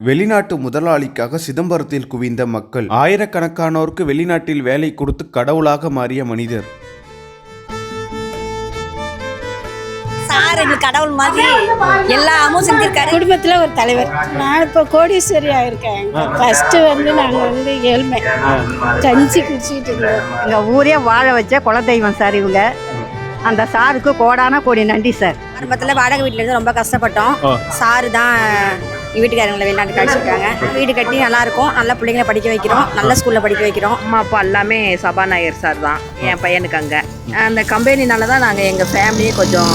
வெளிநாட்டு முதலாளிக்காக சிதம்பரத்தில் குவிந்த மக்கள். ஆயிரக்கணக்கானோருக்கு வெளிநாட்டில் வேலை கொடுத்து கடவுளாக மாறிய மனிதர். சார் எங்களுக்கு கடவுள் மாதிரி எல்லாமும் செஞ்சிருக்காரு. குடும்பத்தில் ஒரு தலைவர். நான் இப்போ கோடீஸ்வரி ஆயிருக்கேன். ஃபர்ஸ்ட் வந்து நாங்கள் வந்து ஏழ்மை. கஞ்சி குடிச்சிட்டு இருந்தோம். எங்கள் ஊரே வாழ வச்ச குலதெய்வம் சார் இவங்க. அந்த சாருக்கு கோடான கோடி நன்றி சார். ஆரம்பத்தில் வாடகை வீட்டில் இருந்து ரொம்ப கஷ்டப்பட்டோம். சாரு தான் வீட்டுக்காரங்களை வெளிநாட்டுக்கு அழைச்சிருக்காங்க. வீடு கட்டி நல்லா இருக்கும் நல்ல பிள்ளைங்களை படிக்க வைக்கிறோம். நல்ல ஸ்கூலில் படிக்க வைக்கிறோம். அம்மா அப்பா எல்லாமே சபாநாயகர் சார் தான். என் பையனுக்கு அங்கே. அந்த கம்பெனினால தான் நாங்கள் எங்கள் ஃபேமிலியே கொஞ்சம்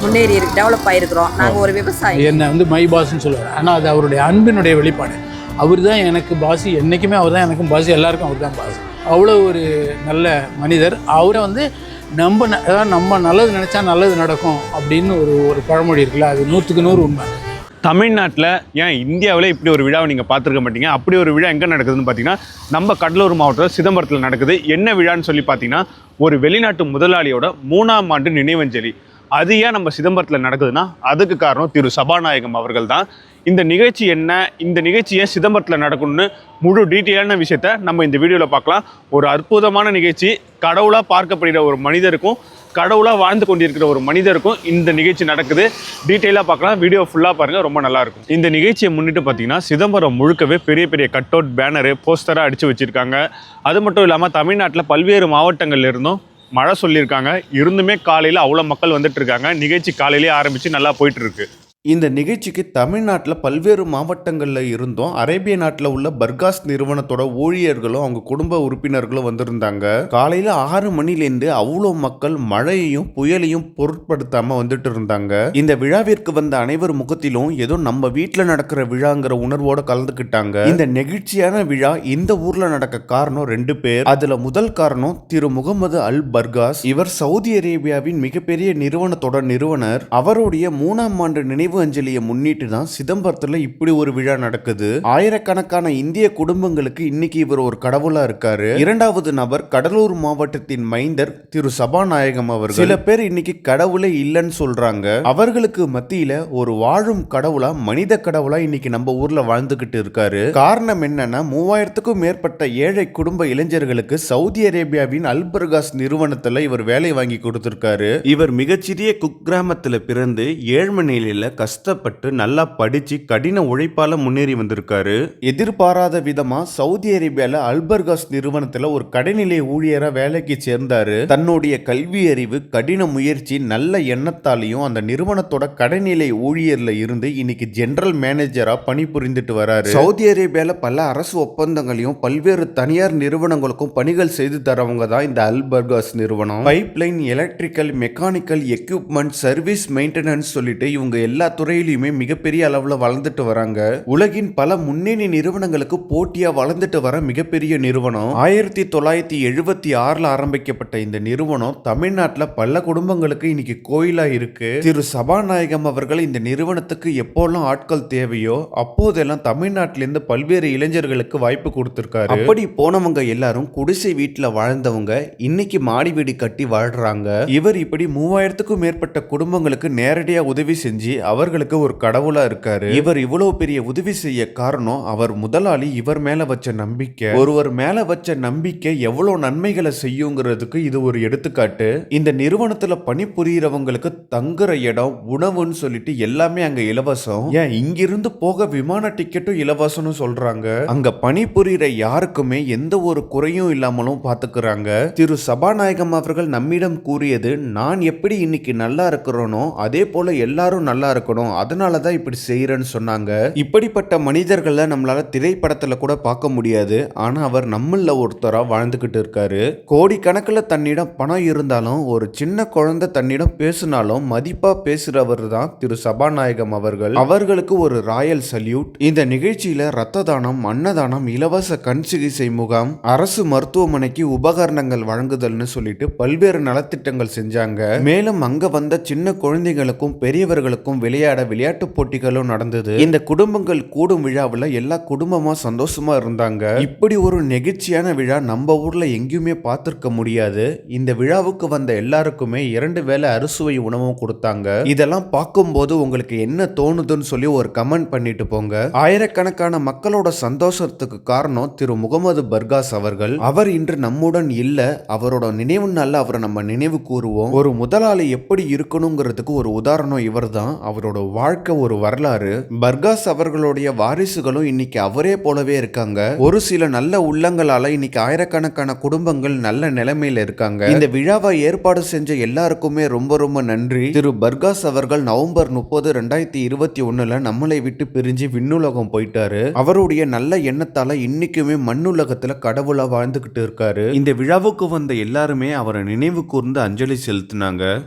முன்னேறி இருக்கு டெவலப் ஆகிருக்கிறோம் நாங்கள் ஒரு விவசாயி. என்னை வந்து மை பாஸ்ன்னு சொல்லுவார். ஆனால் அது அவருடைய அன்பினுடைய வெளிப்பாடு. அவர் தான் எனக்கு பாஸ். என்றைக்குமே அவர் தான் எனக்கும் பாஸ். எல்லாருக்கும் அவர் தான் பாஸ். அவ்வளோ ஒரு நல்ல மனிதர். அவரை வந்து நம்ம ந- அதாவது நம்ம நல்லது நினச்சா நல்லது நடக்கும் அப்படின்னு ஒரு ஒரு பழமொழி இருக்குல்ல அது நூற்றுக்கு நூறு உண்மை. தமிழ்நாட்டில் ஏன் இந்தியாவில் இப்படி ஒரு விழாவை நீங்கள் பார்த்துருக்க மாட்டீங்க? அப்படி ஒரு விழா எங்கே நடக்குதுன்னு பார்த்தீங்கன்னா நம்ம கடலூர் மாவட்டத்தில் சிதம்பரத்தில் நடக்குது. என்ன விழான்னு சொல்லி பார்த்தீங்கன்னா ஒரு வெளிநாட்டு முதலாளியோட மூணாம் ஆண்டு நினைவஞ்சலி. அது ஏன் நம்ம சிதம்பரத்தில் நடக்குதுன்னா அதுக்கு காரணம் திரு சபாநாயகம் அவர்கள் தான் இந்த நிகழ்ச்சி என்ன? இந்த நிகழ்ச்சி ஏன் சிதம்பரத்தில் நடக்கணும்னு முழு டீட்டெயிலான விஷயத்த நம்ம இந்த வீடியோவில் பார்க்கலாம். ஒரு அற்புதமான நிகழ்ச்சி. கடவுளாக பார்க்கப்படுகிற ஒரு மனிதருக்கும் கடவுளாக வாழ்ந்து கொண்டிருக்கிற ஒரு மனிதருக்கும் இந்த நிகழ்ச்சி நடக்குது. டீட்டெயிலாக பார்க்கலாம். வீடியோ ஃபுல்லாக பாருங்கள் ரொம்ப நல்லாயிருக்கும் இந்த நிகழ்ச்சியை முன்னிட்டு பார்த்தீங்கன்னா சிதம்பரம் முழுக்கவே பெரிய பெரிய கட் அவுட் பேனரு போஸ்டராக அடித்து வச்சுருக்காங்க. அது மட்டும் இல்லாமல் தமிழ்நாட்டில் பல்வேறு மாவட்டங்களில் இருந்தும் மழை சொல்லியிருக்காங்க. இருந்துமே காலையில் அவ்வளோ மக்கள் வந்துட்டு இருக்காங்க. நிகழ்ச்சி காலையிலே ஆரம்பித்து நல்லா போயிட்டுருக்கு இந்த நிகழ்ச்சிக்கு தமிழ்நாட்டில் பல்வேறு மாவட்டங்களில் இருந்தும். அரேபிய நாட்டில் உள்ள பர்காஸ் நிறுவனத்தோட ஊழியர்களும் அவங்க குடும்ப உறுப்பினர்களும் வந்திருந்தாங்க. காலையில் ஆறு மணிலேருந்து அவ்வளோ மக்கள் மழையையும் புயலையும் பொருட்படுத்தாமல் வந்துட்டு இருந்தாங்க. இந்த விழாவிற்கு வந்த அனைவர் முகத்திலும் ஏதோ நம்ம வீட்டில் நடக்கிற விழாங்கிற உணர்வோட கலந்துக்கிட்டாங்க. இந்த நெகிழ்ச்சியான விழா இந்த ஊரில் நடக்க காரணம் ரெண்டு பேர். அதில் முதல் காரணம் திரு முகமது அல் பர்காஸ். இவர் சவுதி அரேபியாவின் மிகப்பெரிய நிறுவனத்தோட நிறுவனர். அவருடைய மூணாம் ஆண்டு நினைவு அஞ்சலியை முன்னிட்டு தான் சிதம்பரத்துல இப்படி ஒரு விழா நடக்குது. ஆயிரக்கணக்கான இந்திய குடும்பங்களுக்கு இன்னைக்கு இவர் ஒரு கடவுளா இருக்காரு. இரண்டாவது நபர் கடலூர் மாவட்டத்தின் மைந்தர் திரு சபாநாயகம் அவர்கள். சில பேர் இன்னைக்கு கடவுளே இல்லைன்னு சொல்றாங்க. அவர்களுக்கு மத்தியில ஒரு வாழும் கடவுளா மனித கடவுளா இன்னைக்கு நம்ம ஊர்ல வாழ்ந்துகிட்டு இருக்காரு. காரணம் என்னன்னா மூவாயிரத்துக்கும் மேற்பட்ட ஏழை குடும்ப இளைஞர்களுக்கு சவுதி அரேபியாவின் அல்பர்காஸ் நிறுவனத்துல இவர் வேலை வாங்கி கொடுத்திருக்காரு. இவர் மிகச்சிறிய குக்கிராமத்துல பிறந்து ஏழ்மை நிலையில கஷ்டப்பட்டு நல்லா படித்து கடின உழைப்பால் முன்னேறி வந்திருக்காரு. எதிர்பாராத விதமாக சவுதி அரேபியாவில் அல்பர்காஸ் நிறுவனத்தில் ஒரு கடைநிலை ஊழியராக வேலைக்கு சேர்ந்தாரு. தன்னுடைய கல்வி அறிவு கடின முயற்சி நல்ல எண்ணத்தாலையும் அந்த நிறுவனத்தோட கடைநிலை ஊழியரில் இருந்து இன்னைக்கு ஜெனரல் மேனேஜராக பணிபுரிந்துட்டு வராரு. சவுதி அரேபியாவில் பல அரசு ஒப்பந்தங்களையும் பல்வேறு தனியார் நிறுவனங்களுக்கும் பணிகள் செய்து தரவங்க தான் இந்த அல்பர்காஸ் நிறுவனம். Pipeline electrical mechanical equipment service maintenance சொல்லிட்டு இவங்க எல்லா துறையிலுமே மிகப்பெரிய அளவுல வளர்ந்துட்டு வராங்க. உலகின் பல முன்னணி நிறுவனங்களுக்கு போட்டியா வளர்ந்துட்டு வர மிகப்பெரிய நிறுவனம் ஆயிரத்தி தொள்ளாயிரத்தி எழுபத்தி ஆறுல ஆரம்பிக்கப்பட்ட இந்த நிறுவனம் தமிழ்நாட்டில் பல குடும்பங்களுக்கு இன்னைக்கு கோயிலா இருக்கு. திரு சபாநாயகம் அவர்கள் இந்த நிறுவனத்துக்கு எப்போல்லாம் ஆட்கள் தேவையோ அப்போதெல்லாம் தமிழ்நாட்டிலிருந்து பல்வேறு இளைஞர்களுக்கு வாய்ப்பு கொடுத்திருக்காரு. அப்படி போனவங்க எல்லாரும் குடிசை வீட்டில் வாழ்ந்தவங்க இன்னைக்கு மாடி வீடு கட்டி வாழ்றாங்க. இவர் இப்படி மூவாயிரத்துக்கும் மேற்பட்ட குடும்பங்களுக்கு நேரடியாக உதவி செஞ்சு அவர் அவர்களுக்கு ஒரு கடவுளா இருக்காரு. இவர் இவ்வளவு பெரிய உதவி செய்ய காரணம் அவர் முதலாளி இவர் மேல வச்ச நம்பிக்கை. ஒருவர் மேல வச்ச நம்பிக்கை எவ்வளவு நன்மைகளை செய்யுங்கிறதுக்கு இது ஒரு எடுத்துக்காட்டு. இந்த நிறுவனத்துல பணிபுரியறவங்களுக்கு தங்குற இடம் உணவுன்னு சொல்லிட்டு எல்லாமே அங்க இலவசம். ஏன் இங்கிருந்து போக விமான டிக்கெட்டும் இலவசம்னு சொல்றாங்க. அங்க பணிபுரியிற யாருக்குமே எந்த ஒரு குறையும் இல்லாமலும் பாத்துக்கிறாங்க. திரு சபாநாயகம் அவர்கள் நம்மிடம் கூறியது நான் எப்படி இன்னைக்கு நல்லா இருக்கிறேனோ அதே போல எல்லாரும் நல்லா இருக்கணும். அதனால தான் இப்படி செய்யறேன்னு சொன்னாங்க. இப்படிப்பட்ட மனிதர்களை நம்மளால திரைப்படத்தில் கூட பார்க்க முடியாது. ஆனால் அவர் நம்மள ஒருத்தராக வாழ்ந்துக்கிட்டு இருக்காரு. கோடிக்கணக்கில் தன்னிடம் பணம் இருந்தாலும் ஒரு சின்ன குழந்தை தன்னிடம் பேசினாலும் மதிப்பாக பேசுகிறவர் தான் திரு சபாநாயகம் அவர்கள். அவர்களுக்கு ஒரு ராயல் சல்யூட். இந்த நிகழ்ச்சியில் ரத்த தானம் அன்னதானம் இலவச கண் சிகிச்சை முகாம் அரசு மருத்துவமனைக்கு உபகரணங்கள் வழங்குதல்னு சொல்லிட்டு பல்வேறு நலத்திட்டங்கள் செஞ்சாங்க. மேலும் அங்க வந்த சின்ன குழந்தைகளுக்கும் பெரியவர்களுக்கும் விளையாட்டு விளையாட விளையாட்டு போட்டிகளும் நடந்தது. இந்த குடும்பங்கள் கூடும் விழாவில் எல்லா குடும்பமா சந்தோஷமா இருந்தாங்க. இப்படி ஒரு நெகிழ்ச்சியான விழா நம்ம ஊர்ல எங்கேயுமே பார்த்திருக்க முடியாது. இந்த விழாவுக்கு வந்த எல்லாருக்குமே இரண்டு வேளை அறுசுவை உணவும் கொடுத்தாங்க. இதெல்லாம் பார்க்கும்போது உங்களுக்கு என்ன தோணுதுன்னு சொல்லி ஒரு கமெண்ட் பண்ணிட்டு போங்க. ஆயிரக்கணக்கான மக்களோட சந்தோஷத்துக்கு காரணம் திரு முகமது பர்காஸ் அவர்கள். அவர் இன்று நம்முடன் இல்ல அவரோட நினைவு நாள்ல அவரை நம்ம நினைவு கூறுவோம். ஒரு முதலாளி எப்படி இருக்கணுங்கிறதுக்கு ஒரு உதாரணம் இவர்தான். அவரோட வாழ்க்கை ஒரு வரலாறு. பர்காஸ் அவர்களுடைய வாரிசுகளும் இன்னைக்கு அவரே போலவே இருக்காங்க. ஒரு சில நல்ல உள்ளங்களால இன்னைக்கு ஆயிரக்கணக்கான குடும்பங்கள் நல்ல நிலைமையில இருக்காங்க. இந்த விழாவை ஏற்பாடு செஞ்ச எல்லாருக்குமே ரொம்ப ரொம்ப நன்றி. திரு பர்காஸ் அவர்கள் நவம்பர் முப்பது ரெண்டாயிரத்தி இருபத்தி ஒண்ணுல நம்மளை விட்டு பிரிஞ்சு விண்ணுலகம் போயிட்டாரு. அவருடைய நல்ல எண்ணத்தால இன்னைக்குமே மண்ணுலகத்துல கடவுளா வாழ்ந்துகிட்டு இருக்காரு. இந்த விழாவுக்கு வந்த எல்லாருமே அவரை நினைவு கூர்ந்து அஞ்சலி செலுத்தினாங்க.